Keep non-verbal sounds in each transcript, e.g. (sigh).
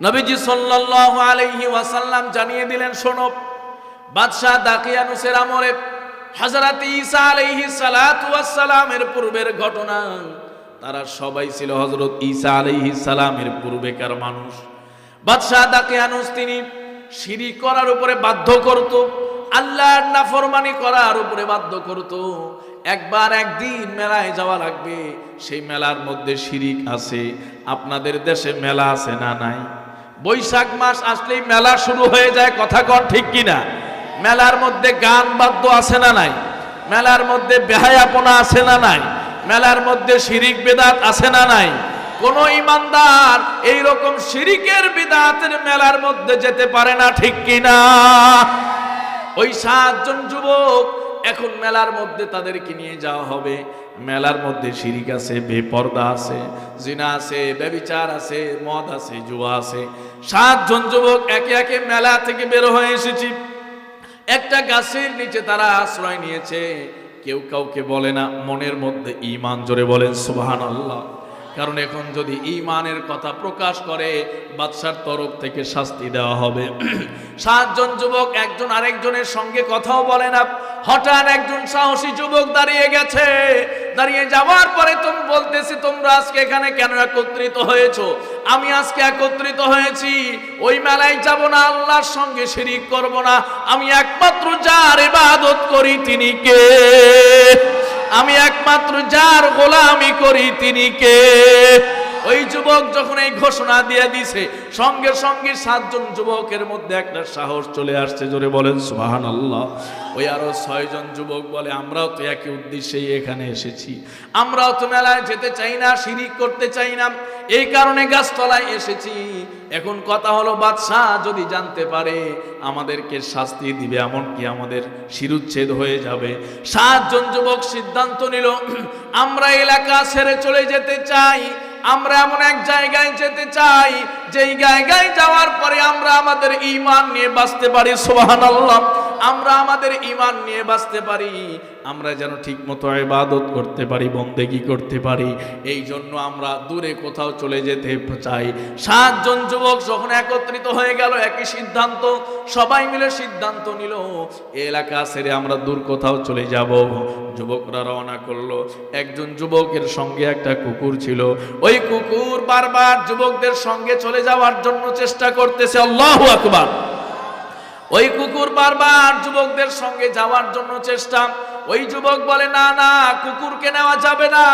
নবীজি সাল্লাল্লাহু আলাইহি ওয়াসাল্লাম জানিয়ে দিলেন, শোনো, বাদশাহ দাকিয়ানুসের আমলে হযরত ঈসা আলাইহিস সালাতু ওয়াস সালামের পূর্বের ঘটনা। তারা সবাই ছিল হযরত ঈসা আলাইহিস সালামের পূর্বেকার মানুষ। বাদশাহ দাকিয়ানুস তিনি শিরিক করার উপরে বাধ্য করত, আল্লাহর নাফরমানি করার উপরে বাধ্য করত। একবার একদিন মেলায় যাওয়া লাগবে, সেই মেলার মধ্যে শিরিক আছে। আপনাদের দেশে মেলা আছে না নাই? বৈশাখ মাস আসলেই মেলা শুরু হয়ে যায়, কথা কন ঠিক কিনা? মেলার মধ্যে গান বাদ্য আছে না নাই? মেলার মধ্যে বেহায়াপনা আছে না নাই? মেলার মধ্যে শিরিক বেদাত আছে না নাই? কোন ইমানদার এই রকম শিরিকের বিদাতের মেলার মধ্যে যেতে পারে না ঠিক কিনা? ওই সাতজন যুবক এখন মেলার মধ্যে তাদেরকে নিয়ে যাওয়া হবে। মেলার মধ্যে শিরিক আছে, বেপর্দা আছে, জিনা আছে, ব্যবিচার আছে, মদ আছে, জুয়া আছে। সাতজন যুবক একে একে মেলা থেকে বের হয়ে এসেছি। একটা গাছের নিচে তারা আশ্রয় নিয়েছে। কেউ কাউকে বলে না, মনের মধ্যে ইমান জোরে বলেন সুবহান আল্লাহ কারণ এখন যদি ইমানের কথা প্রকাশ করে, বাদশার তরফ থেকে শাস্তি দেওয়া হবে। (clears throat) সাতজন যুবক, একজন আরেকজনের সঙ্গে কথাও বলে না। হঠাৎ একজন সাহসী যুবক দাঁড়িয়ে গেছে। দাঁড়িয়ে যাওয়ার পরে তুমি বলতেছি, তোমরা আজকে এখানে কেন একত্রিত হয়েছো? আমি আজকে একত্রিত হয়েছি। ওই মেলায় যাব না, আল্লাহর সঙ্গে শিরিক করব না। আমি একমাত্র যার ইবাদত করি, তিনি কে? আমি একমাত্র যার গোলামি করি তিনি কে? ওই যুবক যখন এই ঘোষণা দিয়ে দিছে, সঙ্গে সঙ্গে সাতজন যুবকের মধ্যে একটা সাহস চলে আসছে, জোরে বলেন সুবাহান আল্লাহ ওই আরও ছয়জন যুবক বলে, আমরাও তো একই উদ্দেশ্যেই এখানে এসেছি। আমরাও তো মেলায় যেতে চাই না, শিরিক করতে চাই না। এই কারণে গাছতলায় এসেছি। এখন কথা হলো, বাদশাহ যদি জানতে পারে, আমাদেরকে শাস্তি দিবে, এমনকি আমাদের শিরুচ্ছেদ হয়ে যাবে। সাতজন যুবক সিদ্ধান্ত নিল, (clears throat) আমরা এলাকা ছেড়ে চলে যেতে চাই, আমরা এমন এক জায়গায় যেতে চাই, যেই জায়গায় যাওয়ার পরে আমরা আমাদের ইমান নিয়ে বাঁচতে পারি সোহান আল্লাহ আমরা আমাদের ইমান নিয়ে বাঁচতে পারি, আমরা যেন ঠিক মতো ইবাদত করতে পারি, বন্দেগি করতে পারি। এই জন্য আমরা দূরে কোথাও চলে যেতে চাই। সাতজন যুবক যখন একত্রিত হয়ে গেল, একই সিদ্ধান্ত, সবাই মিলে সিদ্ধান্ত নিল, এলাকা ছেড়ে আমরা দূর কোথাও চলে যাব। যুবকরা রওনা করল। একজন যুবকের সঙ্গে একটা কুকুর ছিল। ওই কুকুর বারবার যুবকদের সঙ্গে চলে যাওয়ার জন্য চেষ্টা করতেছে। আল্লাহু আকবার! ওই কুকুর বারবার যুবকদের সঙ্গে যাওয়ার জন্য চেষ্টা। ওই যুবক বলে, না না, কুকুরকে নেওয়া যাবে না।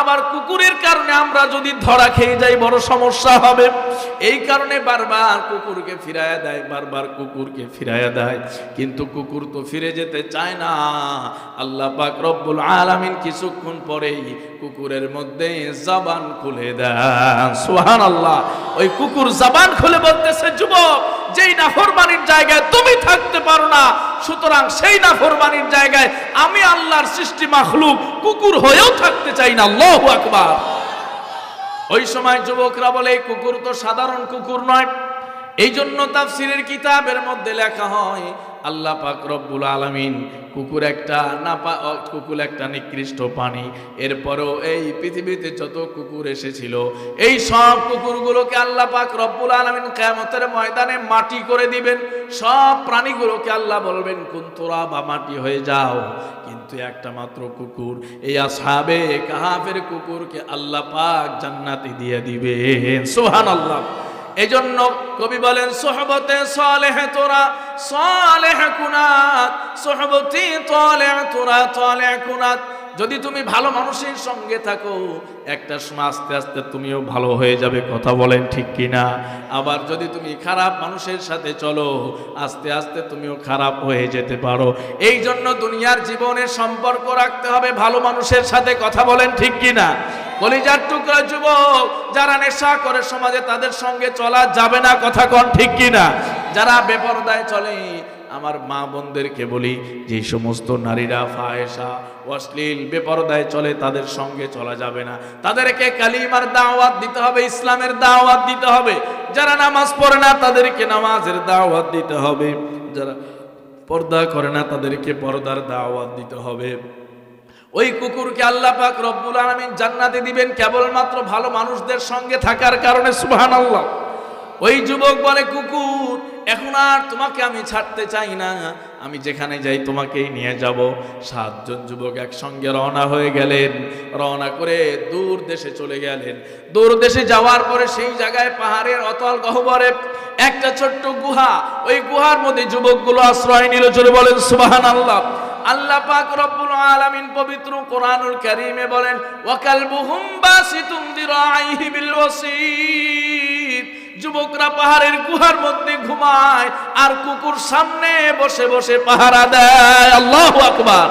আবার কুকুরের কারণে আমরা যদি ধরা খেয়ে যাই, বড় সমস্যা হবে। এই কারণে বারবার কুকুরকে ফিরাইয়া দেয়, বারবার কুকুরকে ফিরাইয়া দেয়। কিন্তু কুকুর তো ফিরে যেতে চায় না। আল্লাহ পাক রব্বুল আলামিন কিছুক্ষণ পরেই কুকুরের মধ্যে জবান খুলে দেন। সুহান আল্লাহ ওই কুকুর জবান খুলে বলতেছে, যুবক যেই নাফরমানির জায়গায় তুমি থাকতে পারো না, সুতরাং সেই নাফরমানির জায়গায় আমি আল্লাহর সৃষ্টি মাখলুক, কুকুর হয়েও থাকতে চাই না। আল্লাহ আকবার। ওই সময় যুবকরা বলে, এই কুকুর তো সাধারণ কুকুর নয়। এই জন্য তাফসিরের কিতাবের মধ্যে লেখা হয় আল্লাহ পাক রব্বুল আলামিন কুকুর একটা না কুকুর একটা নিকৃষ্ট প্রাণী। এরপরও এই পৃথিবীতে যত কুকুর এসেছিল, এই সব কুকুরগুলোকে আল্লাহ পাক রব্বুল আলামিন কিয়ামতের ময়দানে মাটি করে দিবেন। সব প্রাণীগুলোকে আল্লাহ বলবেন কুন্তরা বা মাটি হয়ে যাও। কিন্তু একটা মাত্র কুকুর, এই আসহাবে কাহাফের কুকুরকে আল্লাহ পাক জান্নাতি দিয়ে দিবেন। সুবহানাল্লাহ এজন্য কবি বলেন সোহবতে সালেহ তোরা সালেহ কুনাত সোহবতি তলে তোরা তলে কুনাত। যদি তুমি ভালো মানুষের সঙ্গে থাকো, একটা সময় আস্তে আস্তে তুমিও ভালো হয়ে যাবে, কথা বলেন ঠিক কিনা? আবার যদি তুমি খারাপ মানুষের সাথে চলো, আস্তে আস্তে তুমিও খারাপ হয়ে যেতে পারো। এই জন্য দুনিয়ার জীবনের সম্পর্ক রাখতে হবে, ভালো মানুষের সাথে কথা বলেন ঠিক কিনা? কলিজার টুকরা যুবক, যারা নেশা করে সমাজে, তাদের সঙ্গে চলা যাবে না, কথা কন ঠিক কিনা? যারা বেপরদায় চলে আমার মা বোনদেরকে বলি, যে সমস্ত নারীরা ফায়েসা অশ্লীল বেপরদায় চলে, তাদের সঙ্গে চলা যাবে না। তাদেরকে কালিমার দাওয়াত দিতে হবে, ইসলামের দাওয়াত দিতে হবে। যারা নামাজ পড়ে না, তাদেরকে নামাজের দাওয়াত দিতে হবে। যারা পর্দা করে না, তাদেরকে পর্দার দাওয়াত দিতে হবে। ওই কুকুরকে আল্লাহ পাক রব্বুল আলামিন জান্নাতে দিবেন, কেবলমাত্র ভালো মানুষদের সঙ্গে থাকার কারণে, সুবহানাল্লাহ। ওই যুবক বলে, কুকুর, এখন আর তোমাকে আমি ছাড়তে চাই না। আমি যেখানে যাই তোমাকেই নিয়ে যাব। সাতজন যুবক একসঙ্গে রওনা হয়ে গেলেন। রওনা করে দূর দেশে চলে গেলেন। দূর দেশে যাওয়ার পরে সেই জায়গায় পাহাড়ের অতল গহ্বরে একটা ছোট্ট গুহা। ওই গুহার মধ্যে যুবকগুলো আশ্রয় নিল। চলে বলেন সুবাহান আল্লাহ আল্লাহ পাক রব্বুল আলামিন পবিত্র কোরআনুল কারীমে বলেন ওয়াকালবুহুম বাসিতুম দিরাইহি বিল ওয়াসিদ যুবকরা পাহাড়ের গুহার মধ্যে ঘুমায় আর কুকুর সামনে বসে বসে পাহারা দেয়। আল্লাহু আকবার।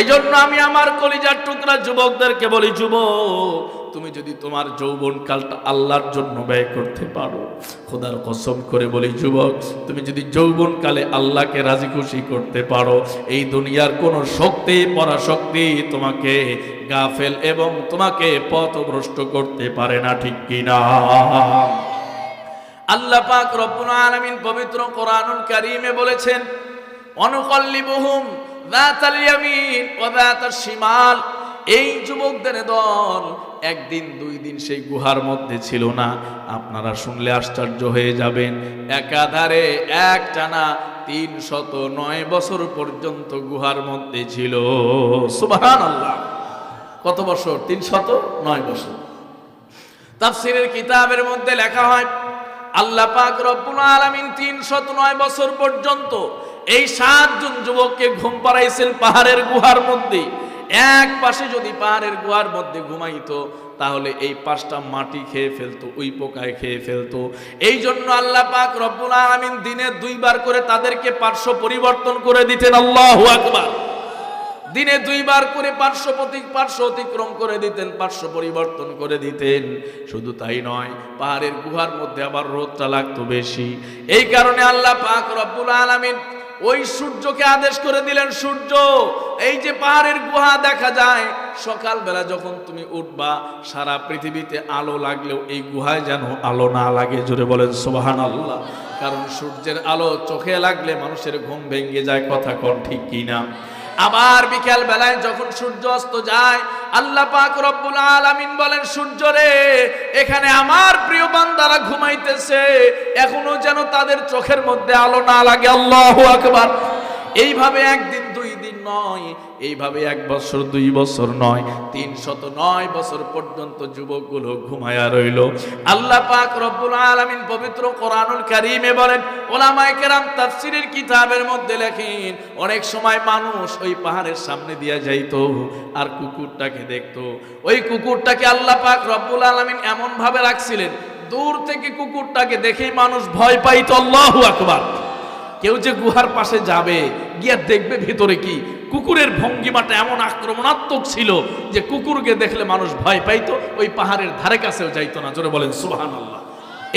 এই জন্য আমি আমার কলিজার টুকরা যুবকদেরকে বলি, যুবক, তুমি যদি তোমার যৌবন কালটা আল্লাহর জন্য ব্যয় করতে পারো, খোদার কসম করে বলি, যুবক, তুমি যদি যৌবন কালে আল্লাহকে রাজি খুশি করতে পারো, এই দুনিয়ার কোনো শক্তি, পরাশক্তি তোমাকে গাফেল এবং তোমাকে পথভ্রষ্ট করতে পারে না, ঠিক কিনা? আল্লাহ পাক রব্বুল আলামিন পবিত্র কোরআনুল কারীমে বলেছেন, অনুকল্লিবুহুম যাতাল ইয়ামিন ওয়া যাতাশ শিমাল। এই যুবকদের দল একদিন, দুই দিন সেই গুহার মধ্যে ছিল না। আপনারা শুনলে আশ্চর্য হয়ে যাবেন, একাধারে এক টানা তিন শত নয় বছর পর্যন্ত গুহার মধ্যে ছিল। সুবহান আল্লাহ কত বছর? তিন শত নয় বছর। তাফসিরের কিতাবের মধ্যে লেখা হয় আল্লাহ পাক রব্বুল আলামিন তিনশত নয় বছর পর্যন্ত এই সাতজন যুবককে ঘুম পাড়াইছেন পাহাড়ের গুহার মধ্যে। এক পাশে যদি পাহাড়ের গুহার মধ্যে ঘুমাইতো, তাহলে এই পাশটা মাটি খেয়ে ফেলতো, ওই পোকায় খেয়ে ফেলতো। এই জন্য আল্লাহ পাক রব্বুল আলামিন দিনে দুইবার করে তাদেরকে পার্শ্ব পরিবর্তন করে দিতেন। আল্লাহু আকবার। দিনে দুইবার করে পার্শ্ব পার্শ্ব অতিক্রম করে দিতেন, পার্শ্ব পরিবর্তন করে দিতেন। শুধু তাই নয়, পাহাড়ের গুহার মধ্যে আবার রোদটা লাগতো বেশি। এই কারণে আল্লাহ পাক রব্বুল আলামিন ওই সূর্যকে আদেশ করে দিলেন, সূর্য, এই যে পাহাড়ের গুহা দেখা যায়, সকালবেলা যখন তুমি উঠবা, সারা পৃথিবীতে আলো লাগলেও এই গুহায় যেন আলো না লাগে, জোরে বলেন সোবাহান আল্লাহ কারণ সূর্যের আলো চোখে লাগলে মানুষের ঘুম ভেঙে যায়, কথা কন ঠিক কিনা। আবার বিকেল বেলায় যখন সূর্য অস্ত যায়, আল্লাহ পাক রব্বুল আলামিন বলেন, সূর্য রে, এখানে আমার প্রিয় বান্দারা ঘুমাইতেছে। এখনও যেন তাদের চোখের মধ্যে আলো না লাগে। আল্লাহু আকবার। এইভাবে একদিন নয়, এইভাবে এক বছর, দুই বছর নয়, তিন শত নয় বছর পর্যন্ত যুবকগুলো ঘুমায়া রইল। আল্লাহ পাক রব্বুল আলামিন পবিত্র কোরআনুল কারীমে বলেন, ওলামায়ে কেরাম তাফসীরের কিতাবের মধ্যে লেখেন, অনেক সময় মানুষ ওই পাহাড়ের সামনে দিয়া যাইত, আর কুকুরটাকে দেখতো। ওই কুকুরটাকে আল্লাহ পাক রব্বুল আলামিন এমন ভাবে রাখছিলেন, দূর থেকে কুকুরটাকে দেখেই মানুষ ভয় পাইতো, আল্লাহু আকবার। কেউ যে গুহার পাশে যাবে, গিয়া দেখবে ভেতরে কি? কুকুরের ভঙ্গিমাটা এমন আক্রমণাত্মক ছিল যে কুকুরকে দেখলে মানুষ ভয় পাইতো, ওই পাহাড়ের ধারে কাছেও যাইতো না। জোরে বলেন সুবাহান আল্লাহ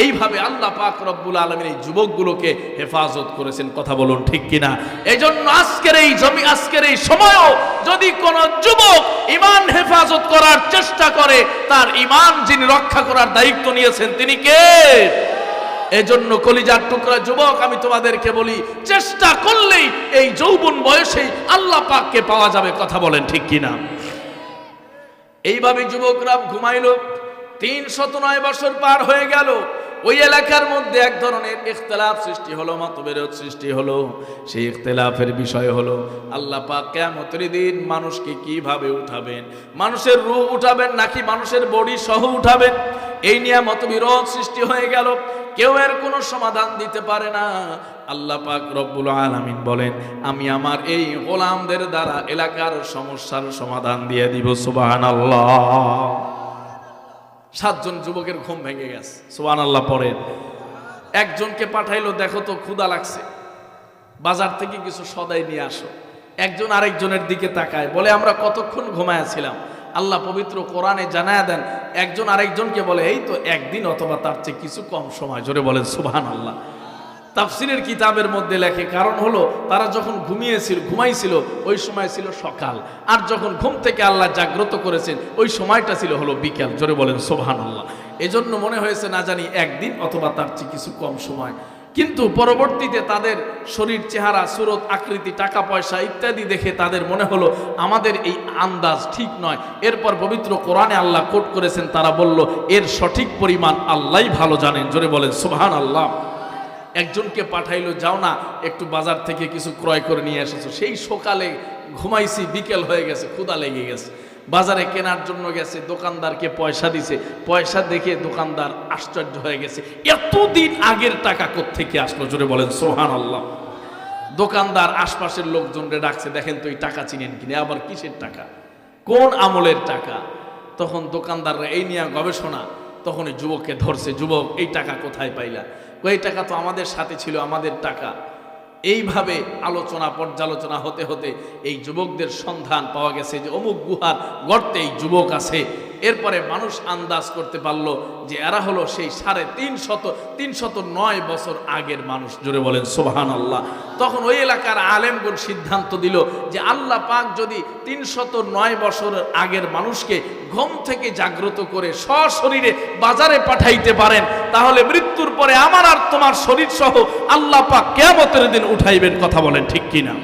এইভাবে আল্লাহ পাক রব্বুল আলমীর এই যুবকগুলোকে হেফাজত করেছেন। কথা বলুন ঠিক কিনা? এই জন্য আজকের এই জমি, আজকের এই সময়ও যদি কোন যুবক ইমান হেফাজত করার চেষ্টা করে, তার ইমান যিনি রক্ষা করার দায়িত্ব নিয়েছেন, তিনি কে? এজন্য কলিজার টুকরা যুবক, আমি তোমাদেরকে বলি, চেষ্টা করলেই এই যৌবন বয়সেই আল্লাহ পাককে পাওয়া যাবে, কথা বলেন ঠিক কিনা? এইভাবে যুবকরা ঘুমাইল, তিন শত নয় বছর পার হয়ে গেল, ওই এলাকার মধ্যে এক ধরনের ইখতলাফ সৃষ্টি হলো, মতবিরোধ সৃষ্টি হলো, সেই ইখতলাফের বিষয় হলো, আল্লাহ পাক কেমতের দিন মানুষকে কীভাবে উঠাবেন? মানুষের রূহ উঠাবেন নাকি মানুষের বডি সহ উঠাবেন? এই নিয়ে মতবিরোধ সৃষ্টি হয়ে গেল। কেউ এর কোনো সমাধান দিতে পারে না। আল্লাহ পাক রব্বুল আলামিন বলেন, আমি আমার এই গোলামদের দ্বারা এলাকার সমস্যার সমাধান দিয়ে দিব, সুবহানাল্লাহ। সাতজন যুবকের ঘুম ভেঙে গেছে, সুবহানাল্লাহ পরে একজনকে পাঠাইলো, দেখো তো, ক্ষুধা লাগছে। বাজার থেকে কিছু সদাই নিয়ে আসো। একজন আরেকজনের দিকে তাকায়, বলে, আমরা কতক্ষণ ঘুমায়াছিলাম আল্লাহ পবিত্র কোরআনে জানায় দেন, একজন আরেকজনকে বলে, এই তো একদিন অথবা তার চেয়ে কিছু কম সময়। জোরে বলেন সুবহান আল্লাহ তাফসিরের কিতাবের মধ্যে লেখে, কারণ হলো তারা যখন ঘুমিয়েছিল, ঘুমাইছিল, ওই সময় ছিল সকাল। আর যখন ঘুম থেকে আল্লাহ জাগ্রত করেছেন, ওই সময়টা ছিল হলো বিকেল। জোরে বলেন সোভান আল্লাহ এজন্য মনে হয়েছে, না জানি একদিন অথবা তার চেয়ে কিছু কম সময়। কিন্তু পরবর্তীতে তাদের শরীর, চেহারা, সুরত, আকৃতি, টাকা, পয়সা ইত্যাদি দেখে তাদের মনে হলো, আমাদের এই আন্দাজ ঠিক নয়। এরপর পবিত্র কোরআনে আল্লাহ কোট করেছেন, তারা বলল, এর সঠিক পরিমাণ আল্লাহই ভালো জানেন। জোরে বলেন সুবহান আল্লাহ একজনকে পাঠাইলো, যাও না, একটু বাজার থেকে কিছু ক্রয় করে নিয়ে এসেছ। সেই সকালে ঘুমাইছি, বিকেল হয়ে গেছে ক্ষুদা লেগে গেছে। বাজারে কেনার জন্য গেছে, দোকানদারকে পয়সা দিছে। পয়সা দেখে দোকানদার আশ্চর্য হয়ে গেছে। এতদিন আগের টাকা থেকে আসলো? জোরে বলেন সোহান আল্লাহ দোকানদার আশপাশের লোকজনরে ডাকছে, দেখেন তো এই টাকা চিনেন কিনে? আবার কিসের টাকা? কোন আমলের টাকা? তখন দোকানদাররা, এই নিয়ে গবেষণা। তখন এই যুবককে ধরছে, যুবক, এই টাকা কোথায় পাইলা? ওই টাকা তো আমাদের সাথে ছিল, আমাদের টাকা। এইভাবে আলোচনা, পর্যালোচনা হতে হতে এই যুবকদের সন্ধান পাওয়া গেছে যে অমুক গুহার গর্তে এই যুবক আছে। এরপরে মানুষ আন্দাজ করতে পারল যে এরা হলো সেই সাড়ে তিন শত তিন শত নয় বছর আগের মানুষ। জুড়ে বলেন সোহান আল্লাহ তখন ওই এলাকার আলেমগুন সিদ্ধান্ত দিল যে আল্লাহ পাক যদি তিন শত নয় বছর আগের মানুষকে ঘুম থেকে জাগ্রত করে সশরীরে বাজারে পাঠাইতে পারেন, তাহলে মৃত্যুর পরে আমার আর তোমার শরীর সহ আল্লাহ পাক কেয়ামতের দিন উঠাইবেন, কথা বলেন ঠিক কিনা?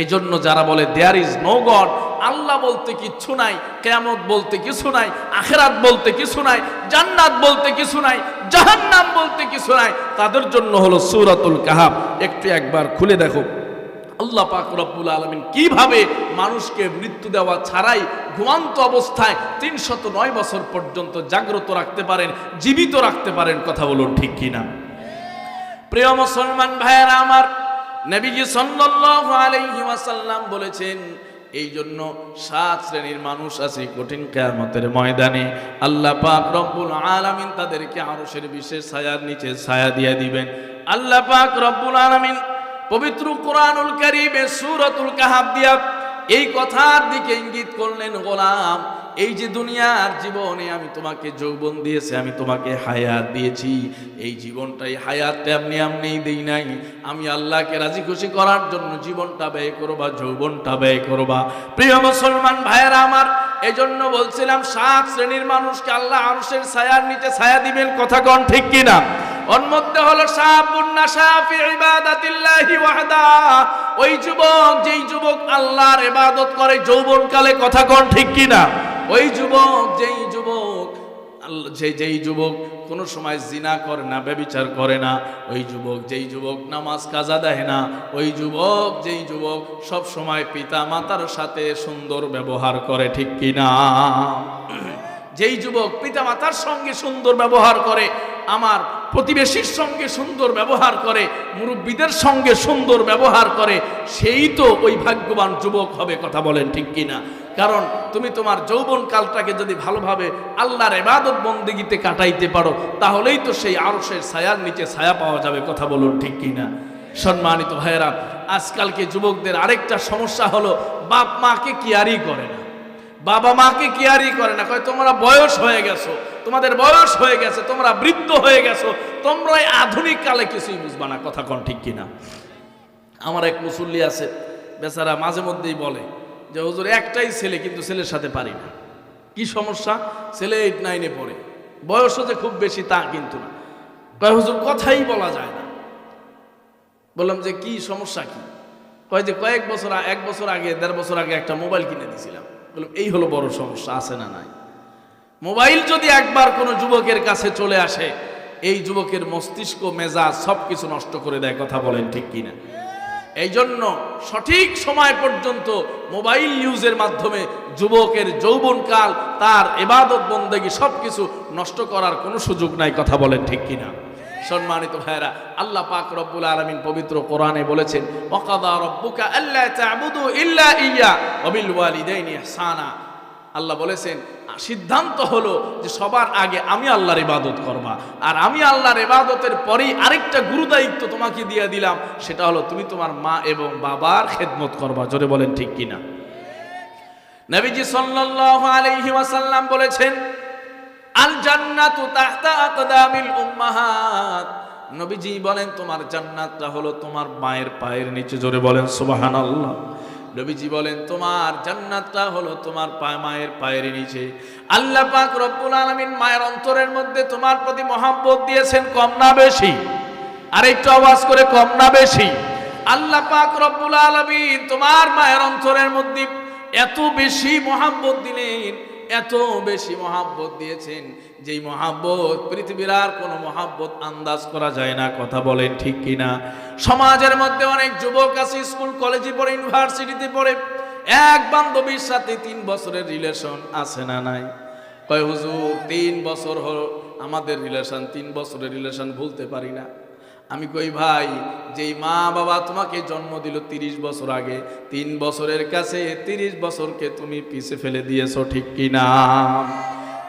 এই জন্য যারা বলে there is no God Allah বলতে কিচ্ছু নাই, কেয়ামত বলতে কিছু নাই, আখেরাত বলতে কিছু নাই, জান্নাত বলতে কিছু নাই, জাহান্নাম বলতে কিছু নাই, তাদের জন্য হলো সূরাতুল কাহাব একটু একবার খুলে দেখো। আল্লাহ পাক রব্বুল আলমিন কীভাবে মানুষকে মৃত্যু দেওয়া ছাড়াই ঘুমান্ত অবস্থায় তিনশত নয় বছর পর্যন্ত জাগ্রত রাখতে পারেন, জীবিত রাখতে পারেন, কথা বলুন ঠিক কিনা? প্রিয় মুসলমান ভাইয়েরা আমার নবীজি সাল্লাল্লাহু আলাইহি ওয়াসাল্লাম বলেছেন, এই জন্য সাত শ্রেণির মানুষ আছে কঠিন কেয়ামতের ময়দানে। আল্লাহ পাক রব্বুল আলামিন তাদেরকে আরশের বিশেষ ছায়ার নিচে ছায়া দিয়ে দিবেন। আল্লাহ পাক রব্বুল আলামিন পবিত্র কোরআনুল কারীমে সূরাতুল কাহাব দিয়া এই কথার দিকে ইঙ্গিত করলেন গোলাম, এই যে দুনিয়ার জীবনে আমি তোমাকে যৌবন দিয়েছি, আমি তোমাকে হায়াত দিয়েছি। এই জীবনটাই হায়াতটা আপনি এমনি দিই নাই। আমি আল্লাহকে রাজি খুশি করার জন্য জীবনটা ব্যয় করবা, যৌবনটা ব্যয় করবা। প্রিয় মুসলমান ভাইয়েরা আমার এজন্য বলছিলাম, সাত শ্রেণির মানুষকে আল্লাহ আরশের ছায়ার নিচে ছায়া দিবেন, কথা কন ঠিক কিনা? ওর মধ্যে হলো ওই যুবক, যেই যুবক আল্লাহর ইবাদত করে, যৌবনকালে কথা কন ঠিক কিনা? ওই যুবক, যেই যে যেই যুবক কোনো সময় জিনা করে না, ব্যবিচার করে না, ওই যুবক যেই যুবক নামাজ কাজা দেয় না, ওই যুবক যেই যুবক সব সময় পিতা মাতার সাথে সুন্দর ব্যবহার করে, ঠিক কি কিনা? যেই যুবক পিতা মাতার সঙ্গে সুন্দর ব্যবহার করে, আমার প্রতিবেশীর সঙ্গে সুন্দর ব্যবহার করে, মুরব্বীদের সঙ্গে সুন্দর ব্যবহার করে, সেই তো ওই ভাগ্যবান যুবক হবে কথা বলেন ঠিক কিনা? কারণ তুমি তোমার যৌবন কালটাকে যদি ভালোভাবে আল্লাহর এবাদত বন্দিগিতে কাটাইতে পারো, তাহলেই তো সেই আরশের ছায়ার নিচে ছায়া পাওয়া যাবে কথা বলুন ঠিক কিনা? সম্মানিত ভাইয়েরা, আজকালকে যুবকদের আরেকটা সমস্যা হলো বাপ মাকে কেয়ারই করে না। বাবা মাকে কেয়ারই করে না। কয়, তোমরা বয়স হয়ে গেছো, তোমাদের বয়স হয়ে গেছে, তোমরা বৃদ্ধ হয়ে গেছো তোমরা আধুনিক কালে কিছুই বুঝবা না। কথা কন ঠিক কিনা? আমার এক মুসল্লি আছে, বেচারা মাঝে মধ্যেই বলে যে, হুজুর, একটাই ছেলে, কিন্তু ছেলের সাথে পারি না। কি সমস্যা? ছেলে এইট নাইনে পড়ে। বয়সও যে খুব বেশি তা কিন্তু না। কয়, হুজুর, কথাই বলা যায় না। বললাম যে, কি সমস্যা কি? কয় যে, কয়েক বছর এক বছর আগে, দেড় বছর আগে একটা মোবাইল কিনে দিয়েছিলাম। বললাম, এই হলো বড় সমস্যা, আছে না নাই? মোবাইল যদি একবার কোনো যুবকের কাছে চলে আসে, এই যুবকের মস্তিষ্ক, মেজাজ সব কিছু নষ্ট করে দেয়, কথা বলেন ঠিক কিনা? এই জন্য সঠিক সময় পর্যন্ত মোবাইল ইউজের মাধ্যমে যুবকের যৌবনকাল, তার এবাদত, বন্দেগী সব কিছু নষ্ট করার কোনো সুযোগ নাই, কথা বলেন ঠিক কিনা? সম্মানিত ভাইরা আল্লাহ পাক রব্বুল আলামিন পবিত্র কোরআনে বলেছেন, ওয়াকাদা রব্বুকা আল্লা তা'বুদু ইল্লা ইয়্যা ওয়া বিল ওয়ালিদাইনি ইহসানা। আল্লাহ বলেছেন, সিদ্ধান্ত হলো যে সবার আগে আমি আল্লাহর ইবাদত করবা। আর আমি আল্লাহর ইবাদতের পরেই আরেকটা গুরুদায়িত্ব তোমাকে দিয়ে দিলাম, সেটা হলো তুমি তোমার মা এবং বাবার খেদমত করবা। জোরে বলেন ঠিক কিনা? নবীজি সাল্লাল্লাহু আলাইহি ওয়াসাল্লাম বলেছেন আল জান্নাতু তাহতা আকদামিল উম্মাহাত। নবীজি বলেন, তোমার জান্নাতটা হলো তোমার মায়ের পায়ের নিচে। জোরে বলেন, সুবহানাল্লাহ। নবীজি বলেন, তোমার জান্নাতটা হলো তোমার মায়ের পায়ের নিচে। আল্লাহ পাক রব্বুল আলামিন মায়ের অন্তরের মধ্যে তোমার প্রতি মহাব্বত দিয়েছেন, কম না বেশি। আর একটু আওয়াজ করে, কম না বেশি। আল্লাহ পাক রব্বুল আলামিন তোমার মায়ের অন্তরের মধ্যে এত বেশি মহাব্বত দিলেন এত বেশি মহাব্বত দিয়েছেন, যেই মহাব্বত পৃথিবীর আর কোনো মহাব্বত আন্দাজ করা যায় না, কথা বলেন ঠিক কিনা? সমাজের মধ্যে অনেক যুবক আছে, স্কুল, কলেজে পড়ে, ইউনিভার্সিটিতে পড়ে, এক বান্ধবীর সাথে তিন বছরের রিলেশন আছে না নাই? কয়, হুজুর, তিন বছর হল আমাদের রিলেশন, তিন বছরের রিলেশন ভুলতে পারি না। আমি কই, ভাই, যেই মা বাবা তোমাকে জন্ম দিল তিরিশ বছর আগে, তিন বছরের কাছে তিরিশ বছরকে তুমি পিছে ফেলে দিয়েছ, ঠিক কিনা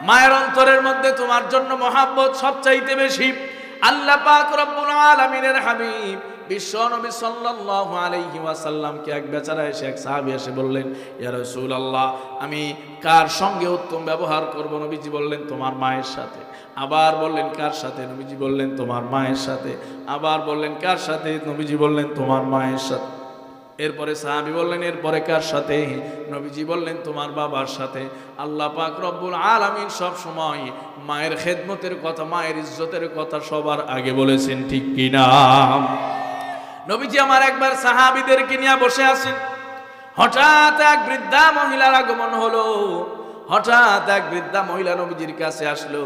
মায়ের অন্তরের মধ্যে তোমার জন্য মহাব্বত সবচাইতে বেশি। আল্লাহ পাক রব্বুল আলামিনের হাবিব বিশ্ব নবী সাল্লাল্লাহু আলাইহি ওয়াসাল্লামকে এক বেচারা এসে এক সাহাবী এসে বললেন, ইয়া রাসূলুল্লাহ, আমি কার সঙ্গে উত্তম ব্যবহার করব? নবীজি বললেন, তোমার মায়ের সাথে। আবার বললেন, কার সাথে? নবীজি বললেন, তোমার মায়ের সাথে। আবার বললেন, কার সাথে? নবীজি বললেন, তোমার মায়ের সাথে। এরপরে সাহাবি বললেন, এরপরে কার সাথে? নবীজি বললেন, তোমার বাবার সাথে। আল্লাহ পাক রব্বুল আলামিন সব সময় মায়ের খেদমতের কথা, মায়ের ইজ্জতের কথা সবার আগে বলেছেন, ঠিক কিনা? নবীজি আমার একবার সাহাবিদেরকে নিয়ে বসে আছেন। হঠাৎ এক বৃদ্ধা মহিলার আগমন হলো। হঠাৎ এক বৃদ্ধা মহিলা নবীজির কাছে আসলো।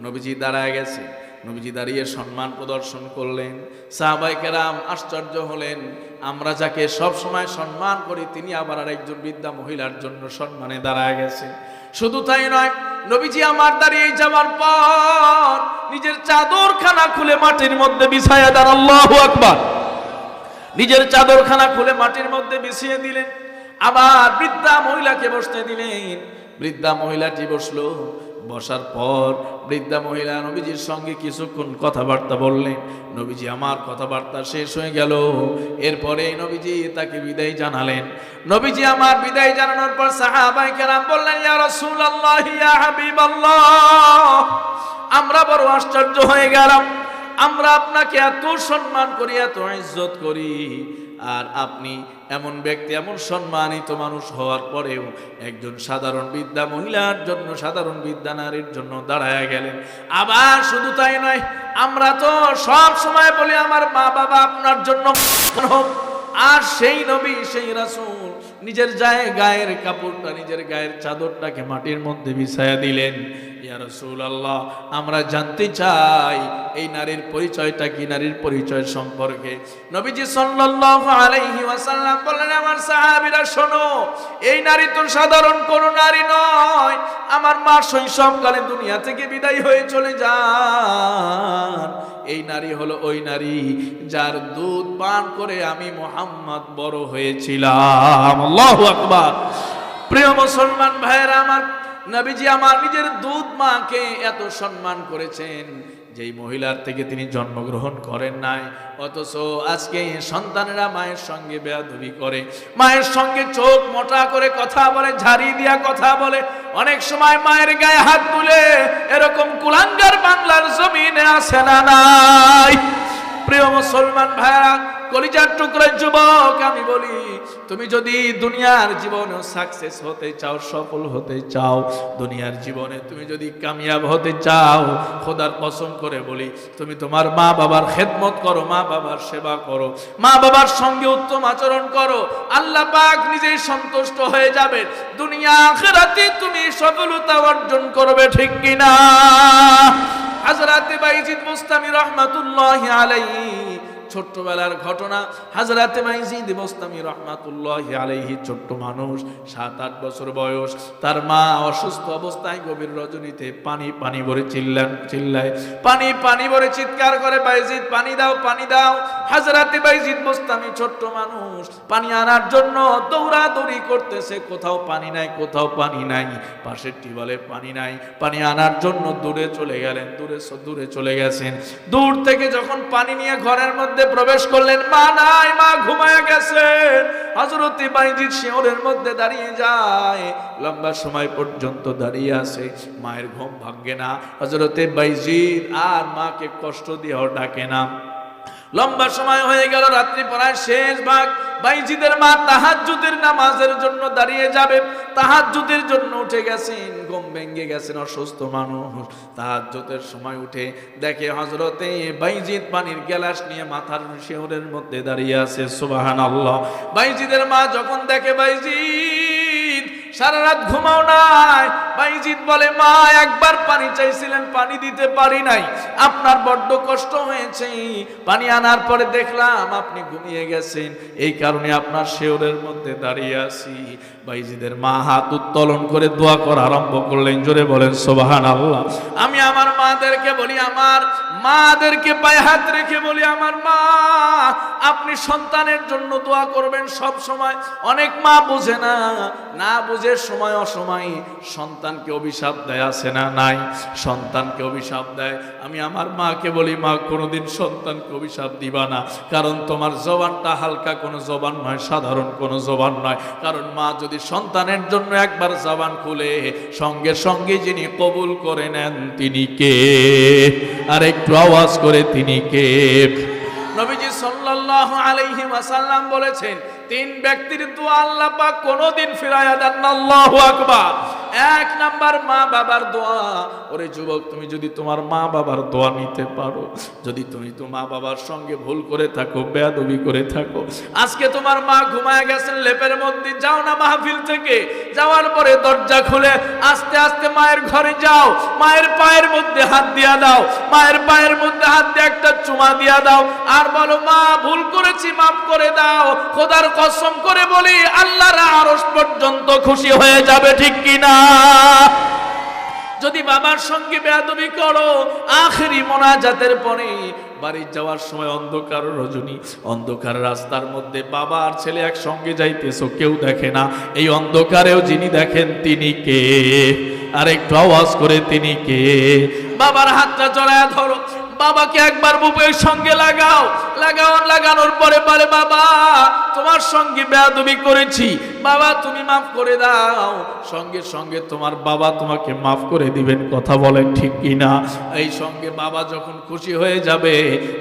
নবীজি দাঁড়ায় গেছে। নবীজি দাঁড়িয়ে সম্মান প্রদর্শন করলেন। সাহাবাই কেরাম আশ্চর্য হলেন। আমরা যাকে সব সময় সম্মান করি, তিনি আবার আর একজন বৃদ্ধা মহিলার জন্য সম্মানে দাঁড়ায় গেছে। শুধু তাই নয়, নবীজি আমার দাঁড়িয়ে যাওয়ার পর নিজের চাদরখানা খুলে মাটির মধ্যে বিছায়া দাঁড় আল্লাহু আকবার। নিজের চাদরখানা খুলে মাটির মধ্যে বিছিয়ে দিলেন। আবার বৃদ্ধা মহিলাকে বসতে দিলেন। বৃদ্ধা মহিলাটি বসল। বসার পর বৃদ্ধা মহিলা নবীজির সঙ্গে কিছুক্ষণ কথাবার্তা বললেন। নবীজি, আমার কথাবার্তা শেষ হয়ে গেল। এরপরে নবীজি তাকে বিদায় জানালেন। নবীজি আমার বিদায় জানানোর পর সাহাবাই কেরাম বললেন আমরা বড় আশ্চর্য হয়ে গেলাম। আমরা আপনাকে এত সম্মান করি, এত ইজ্জত করি, আর আপনি এমন ব্যক্তি, এমন সম্মানিত মানুষ হওয়ার পরেও একজন সাধারণ বিদ্যা, মহিলার জন্য সাধারণ বিদ্যা, নারীর জন্য দাঁড়ায় গেলেন। আবার শুধু তাই নয়, আমরা তো সব সময় বলি, আমার মা বাবা আপনার জন্য আর সেই নবী, সেই রাসূল নিজের যায় গায়ের কাপড়টা, নিজের গায়ের চাদরটাকে মাটির মধ্যে বিছায়া দিলেন। আমরা জানতে চাই এই নারীর পরিচয়টা কি? নারীর পরিচয় সম্পর্কে। নবীজি সাল্লাল্লাহু আলাইহি বললেন, আমার সাহাবীরা, শোনো, এই নারী তো সাধারণ কোনো নারী নয়। আমার মা শৈশবকালে দুনিয়া থেকে বিদায় হয়ে চলে যান। এই নারী হলো ওই নারী যার দুধ পান করে আমি মোহাম্মদ বড় হয়েছিলাম। প্রিয় মুসলমান ভাইয়েরা, আমার নবীজি আমার নিজের দুধ মাকে এত সম্মান করেছেন। যেই মহিলার থেকে তিনি জন্মগ্রহণ করেন নাই, অথচ আজকে সন্তানেরা মায়ের সঙ্গে বেয়াদবি করে, মায়ের সঙ্গে চোখ মোটা করে কথা বলে, ঝাড়ি দিয়া কথা বলে, অনেক সময় মায়ের গায়ে হাত তুলে এরকম কুলাঙ্গার বাংলার জমিনে আসে না নাই? প্রিয় মুসলমান ভাইরা কলিজার টুকরো যুবক, আমি বলি, তুমি যদি দুনিয়ার জীবনে সাকসেস হতে চাও, সফল হতে চাও, দুনিয়ার জীবনে তুমি যদি কামিয়াব হতে চাও, খোদার পছন্দ করে বলি, তুমি তোমার মা বাবার খেদমত করো মা বাবার সেবা করো মা বাবার সঙ্গে উত্তম আচরণ করো, আল্লাহ পাক নিজেই সন্তুষ্ট হয়ে যাবে, দুনিয়া আখেরাতে তুমি সফলতা অর্জন করবে, ঠিক কিনা? হাজরাতে বাইজিদ মুস্তামি রহমাতুল্লাহ আলাইহি ছোট্টবেলার ঘটনা। হাজরাতে মাইজিদ মোস্তামি রহমাতুল্লাহ আলাইহি, ছোট্ট মানুষ, সাত, আট বছর বয়স। তার মা অসুস্থ অবস্থায় গভীর রজনীতে পানি পানি ভরে চিল্লান, চিল্লায়, পানি পানি ভরে চিৎকার করে বাইজিদ পানি দাও পানি দাও। হাজরাতে বাইজিদ মোস্তামি ছোট্ট মানুষ, পানি আনার জন্য দৌড়াদৌড়ি করতেছে। কোথাও পানি নাই, কোথাও পানি নাই। পাশের টিবলে পানি নাই। পানি আনার জন্য দূরে চলে গেলেন, দূরে দূরে চলে গেছেন। দূর থেকে যখন পানি নিয়ে ঘরের মধ্যে প্রবেশ করলেন, মা নাই, মা ঘুমায় গেছে। হাজরতি বাইজিৎ শিওরের মধ্যে দাঁড়িয়ে যায়, লম্বা সময় পর্যন্ত দাঁড়িয়ে আছে। মায়ের ঘুম ভাঙ্গে না। হজরতে বাইজিৎ আর মাকে কষ্ট দিয়েও ডাকে না। লম্বা সময় হয়ে গেল, রাত্রি পড়ায় শেষ ভাগ। বাইজিদের মা তাহাজ্জুদের নামাজের জন্য দাঁড়িয়ে যাবে। তাহাজ্জুদের জন্য উঠে গেছেন, ঘুম ভেঙে গেছেন অসুস্থ মানুষ। তাহাজ্জুদের সময় উঠে দেখে হজরতে বাইজিদ পানির গ্লাস নিয়ে মাথার শিহরের মধ্যে দাঁড়িয়ে আছে, সুবহানাল্লাহ। বাইজিদের মা যখন দেখে, বাইজিদ সারা রাত ঘুমাও নাই। বাইজিৎ বলে, মা, একবার পানি চাইছিলেন, পানি দিতে পারি নাই। আপনার বড্ড কষ্ট হয়েছে। পানি আনার পরে দেখলাম আপনি ঘুমিয়ে গেছেন। এই কারণে আপনার শেওরের মধ্যে দাঁড়িয়ে আছি। বাইজিদের মা হাত উত্তোলন করে দোয়া করা আরম্ভ করলেন, জোরে বলেন সোবাহান আল্লাহ আমি আমার মাদেরকে বলি, আমার মাদেরকে পায়ে হাত রেখে বলি, আমার মা, আপনি সন্তানের জন্য দোয়া করবেন সব সময়। অনেক মা বুঝে না না বুঝে সময় অসময় সন্তানকে অভিশাপ দেয়, আছে না নাই? সন্তানকে অভিশাপ দেয়। আমি আমার মাকে বলি, মা, কোনোদিন সন্তানকে অভিশাপ দিবা না। কারণ তোমার জবানটা হালকা কোনো জবান নয়, সাধারণ কোনো জবান নয়। কারণ মা যদি সন্তানের জন্য একবার জবান খুলে, সঙ্গে সঙ্গে যিনি কবুল করে নেন, তিনি কে? আর একটু আওয়াজ করে, তিনি কে? নবীজি সাল্লাল্লাহু আলাইহি ওয়াসাল্লাম বলেছেন তিন ব্যক্তির দোয়া আল্লাহ পাক কোনোদিন ফিরায়া দেন না। আল্লাহু আকবার। এক নাম্বার মা বাবার দোয়া। ওরে যুবক, তুমি যদি তোমার মা বাবার দোয়া নিতে পারো, যদি তুমি তো মা বাবার সঙ্গে ভুল করে থাকো, বেয়াদবি করে থাকো, আজকে তোমার মা ঘুমায় গেছেন লেপের মধ্যে, যাও না মাহফিল থেকে। যাওয়ার পরে দরজা খুলে, আস্তে আস্তে মায়ের ঘরে যাও, মায়ের পায়ের মধ্যে হাত দিয়া দাও, মায়ের পায়ের মধ্যে হাত দিয়ে একটা চুমা দিয়া দাও, আর বলো, মা, ভুল করেছি, মাফ করে দাও। খোদার কসম করে বলি, আল্লাহর আরশ পর্যন্ত খুশি হয়ে যাবে ঠিক কিনা? যদি বাবার সঙ্গে বেয়াদবি করো, আখেরি মোনাজাতের পরে বাড়ি যাওয়ার সময় অন্ধকার রজনী, অন্ধকার রাস্তার মধ্যে বাবা আর ছেলে একসঙ্গে যাইতেছো, কেউ দেখে না। এই অন্ধকারেও যিনি দেখেন তিনি কে? আর একটু আওয়াজ করে তিনি কে? বাবার হাতটা চড়ায় ধরো। বাবাকে একবার বুকের সঙ্গে লাগাও। লাগাও, লাগানোর পরে বলে, বাবা, তোমার সঙ্গে বেয়াদবি করেছি। বাবা, তুমি মাফ করে দাও। সঙ্গে সঙ্গে তোমার বাবা তোমাকে মাফ করে দিবেন, কথা বলেন ঠিক কিনা? এই সঙ্গে বাবা যখন খুশি হয়ে যাবে,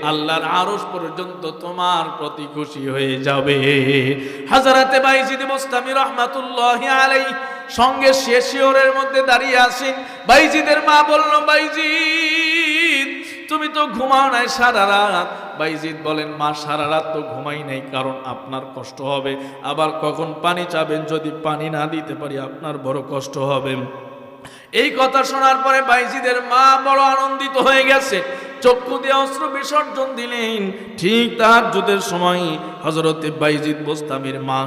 আল্লাহর আরশ পর্যন্ত তোমার প্রতি খুশি হয়ে যাবে। হাজারাতে বাইজিদ মুস্তামি রহমাতুল্লাহি আলাই সঙ্গে শেষিওরের মধ্যে দাঁড়িয়ে আসেন বাইজিদের মা বলল, বাইজিদ তুমি তো ঘুমাও নাই সারা রাত। বাইজিদ বলেন, মা, সারা রাত তো ঘুমাই নাই, কারণ আপনার কষ্ট হবে। আবার কখন পানি চাবেন? যদি পানি না দিতে পারি, আপনার বড় কষ্ট হবে। এই কথা শোনার পরে বাইজিদের মা বড় আনন্দিত হয়ে গেছে। চক্ষু দিয়ে অস্ত্র বিসর্জন দিলেন। ঠিক তাহার যুদ্ধের সময় হজরতে বাইজিদ বোস্তামির মা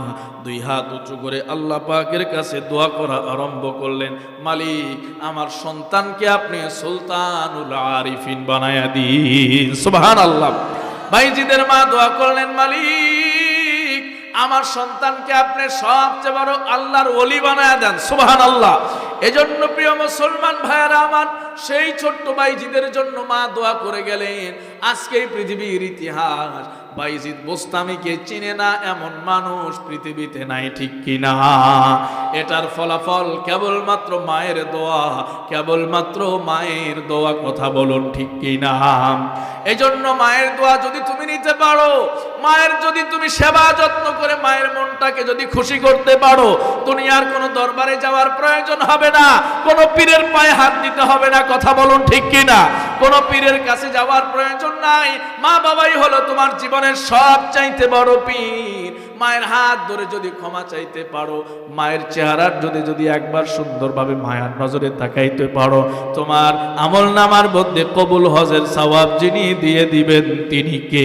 দুই হাত উঁচু করে আল্লাহ পাকের কাছে দোয়া করা আরম্ভ করলেন, মালিক, আমার সন্তানকে আপনি সুলতানুল আরিফিন বানায়া দিন। সুবহানাল্লাহ। আল্লাহ বাইজিদের মা দোয়া করলেন, মালিক আমার সন্তানকে আপনি সবচেয়ে বড় আল্লাহর ওলি বানায় দেন সুবহান আল্লাহ এজন্য প্রিয় মুসলমান ভাইয়েরা আমার, সেই ছোট্ট বাইজিদের জন্য মা দোয়া করে গেলেন, আজকে পৃথিবীর ইতিহাস, বাইজিদ বোস্তামিকে চিনে না এমন মানুষ পৃথিবীতে নাই, ঠিক কিনা? এটার ফলাফল কেবলমাত্র মায়ের দোয়া, কেবলমাত্র মায়ের দোয়া কথা বলুন, ঠিক কিনা? এই জন্য মায়ের দোয়া যদি তুমি নিতে পারো মায়ের যদি তুমি সেবা যত্ন করে মায়ের মনটাকে যদি খুশি করতে পারো, দুনিয়ার কোনো দরবারে যাওয়ার প্রয়োজন হবে না। কোনো পীরের পায়ে হাত দিতে হবে না, কথা বলুন ঠিক কিনা? কোনো পীরের কাছে যাওয়ার প্রয়োজন নাই। মা বাবাই হলো তোমার জীবনের সব চাইতে বড় পীর। মায়ের হাত ধরে যদি ক্ষমা চাইতে পারো, মায়ের চেহারার যদি যদি একবার সুন্দরভাবে মায়ার নজরে তাকাইতে পারো, তোমার আমল নামার মধ্যে কবুল হজের সওয়াব যিনি দিয়ে দিবেন তিনি কে?